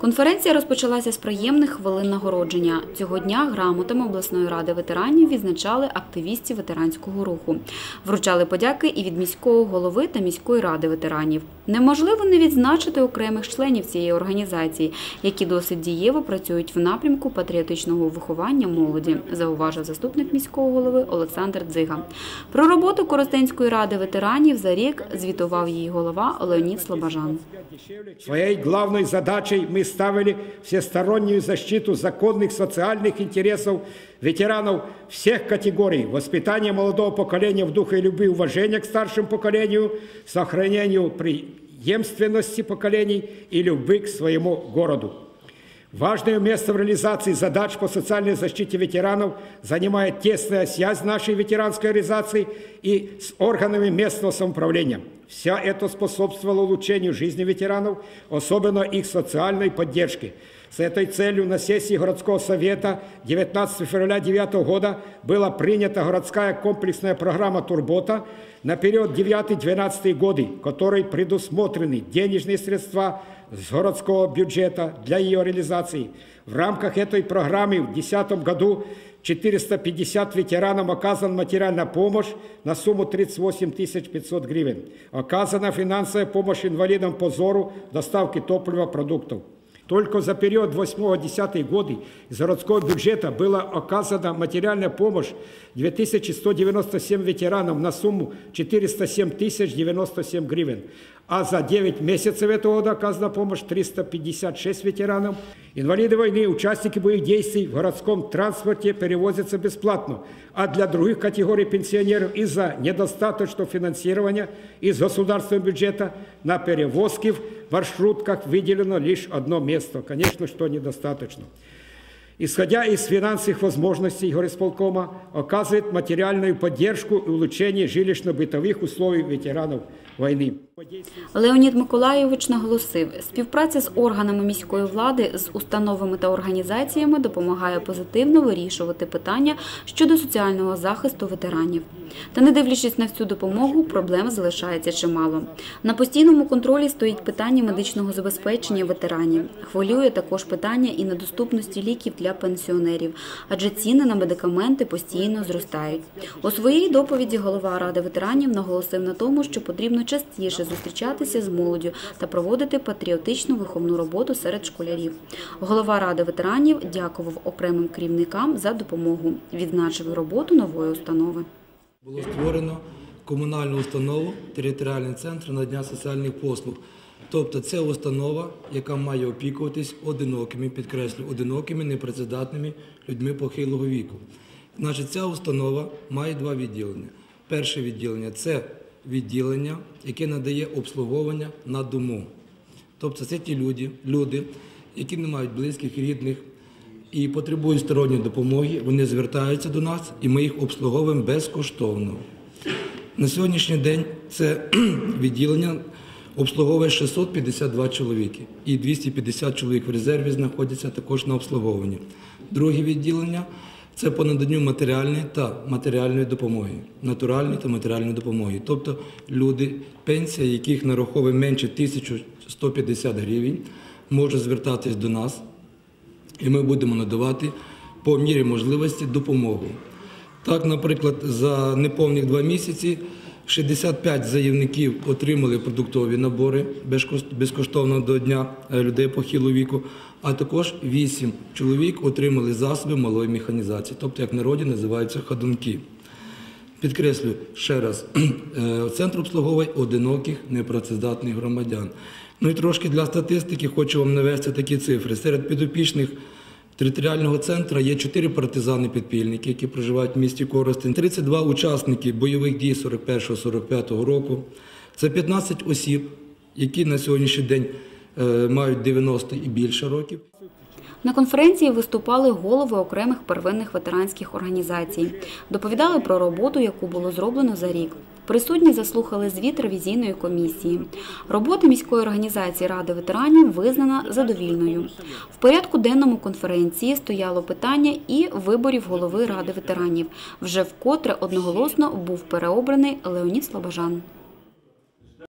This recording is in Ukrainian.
Конференція розпочалася з приємних хвилин нагородження. Цього дня грамотами обласної ради ветеранів відзначали активістів ветеранського руху. Вручали подяки і від міського голови та міської ради ветеранів. Неможливо не відзначити окремих членів цієї організації, які досить дієво працюють в напрямку патріотичного виховання молоді, зауважив заступник міського голови Олександр Дзига. Про роботу Коростенської ради ветеранів за рік звітував її голова Леонід Слобожан. Своей главной задачей мы ставили всестороннюю защиту законных социальных интересов ветеранов всех категорий, воспитание молодого поколения в духе любви и уважения к старшему поколению, сохранению преемственности поколений и любви к своему городу. Важное место в реализации задач по социальной защите ветеранов занимает тесная связь нашей ветеранской организации и с органами местного самоуправления. Все это способствовало улучшению жизни ветеранов, особенно их социальной поддержки. С этой целью на сессии городского совета 19 февраля 2009 года была принята городская комплексная программа «Турбота» на период 9-12 годы, которой предусмотрены денежные средства с городского бюджета для ее реализации. В рамках этой программы в 2010 году 450 ветеранам оказана материальная помощь на сумму 38 500 гривен. Оказана финансовая помощь инвалидам по зору доставки топлива продуктов. Только за период 8-10 годы из городского бюджета была оказана материальная помощь 2197 ветеранам на сумму 407 097 гривен. А за 9 месяцев этого года оказана помощь 356 ветеранам. Инвалиды войны, участники боевых действий в городском транспорте перевозятся бесплатно, а для других категорий пенсионеров из-за недостаточного финансирования из государственного бюджета на перевозки в маршрутках выделено лишь одно место. Конечно, что недостаточно. Исходя из финансовых возможностей горисполкома, оказывает материальную поддержку и улучшение жилищно-бытовых условий ветеранов войны. Леонід Миколайович наголосив, співпраця з органами міської влади, з установами та організаціями допомагає позитивно вирішувати питання щодо соціального захисту ветеранів. Та не дивлячись на всю допомогу, проблем залишається чимало. На постійному контролі стоїть питання медичного забезпечення ветеранів. Хвилює також питання і недоступності ліків для пенсіонерів, адже ціни на медикаменти постійно зростають. У своїй доповіді голова ради ветеранів наголосив на тому, що потрібно частіше зустрічатися з молоддю та проводити патріотичну виховну роботу серед школярів. Голова ради ветеранів дякував окремим керівникам за допомогу. Відзначив роботу нової установи. Було створено комунальну установу територіальний центр надання соціальних послуг. Тобто це установа, яка має опікуватись одинокими, підкреслю, одинокими, непрацездатними людьми похилого віку. Значить, ця установа має два відділення. Перше відділення це відділення, яке надає обслуговування на дому. Тобто це ті люди, люди, які не мають близьких, рідних і потребують сторонньої допомоги, вони звертаються до нас і ми їх обслуговуємо безкоштовно. На сьогоднішній день це відділення обслуговує 652 чоловіки і 250 чоловік в резерві знаходяться також на обслуговуванні. Друге відділення це по наданню матеріальної та матеріальної допомоги, натуральної та матеріальної допомоги. Тобто люди, пенсія, яких нараховує менше 1150 гривень, можуть звертатись до нас, і ми будемо надавати по мірі можливості допомогу. Так, наприклад, за неповних два місяці 65 заявників отримали продуктові набори безкоштовно до Дня людей похилого віку, а також 8 чоловік отримали засоби малої механізації, тобто, як в народі називаються ходунки. Підкреслю ще раз, центр обслуговує одиноких непрацездатних громадян. Ну і трошки для статистики хочу вам навести такі цифри. Серед підопічних територіального центру є 4 партизани-підпільники, які проживають в місті Коростень, 32 учасники бойових дій 41-45 року. Це 15 осіб, які на сьогоднішній день мають 90 і більше років. На конференції виступали голови окремих первинних ветеранських організацій. Доповідали про роботу, яку було зроблено за рік. Присутні заслухали звіт ревізійної комісії. Робота міської організації Ради ветеранів визнана задовільною. В порядку денному конференції стояло питання і виборів голови Ради ветеранів. Вже вкотре одноголосно був переобраний Леонід Слобожан.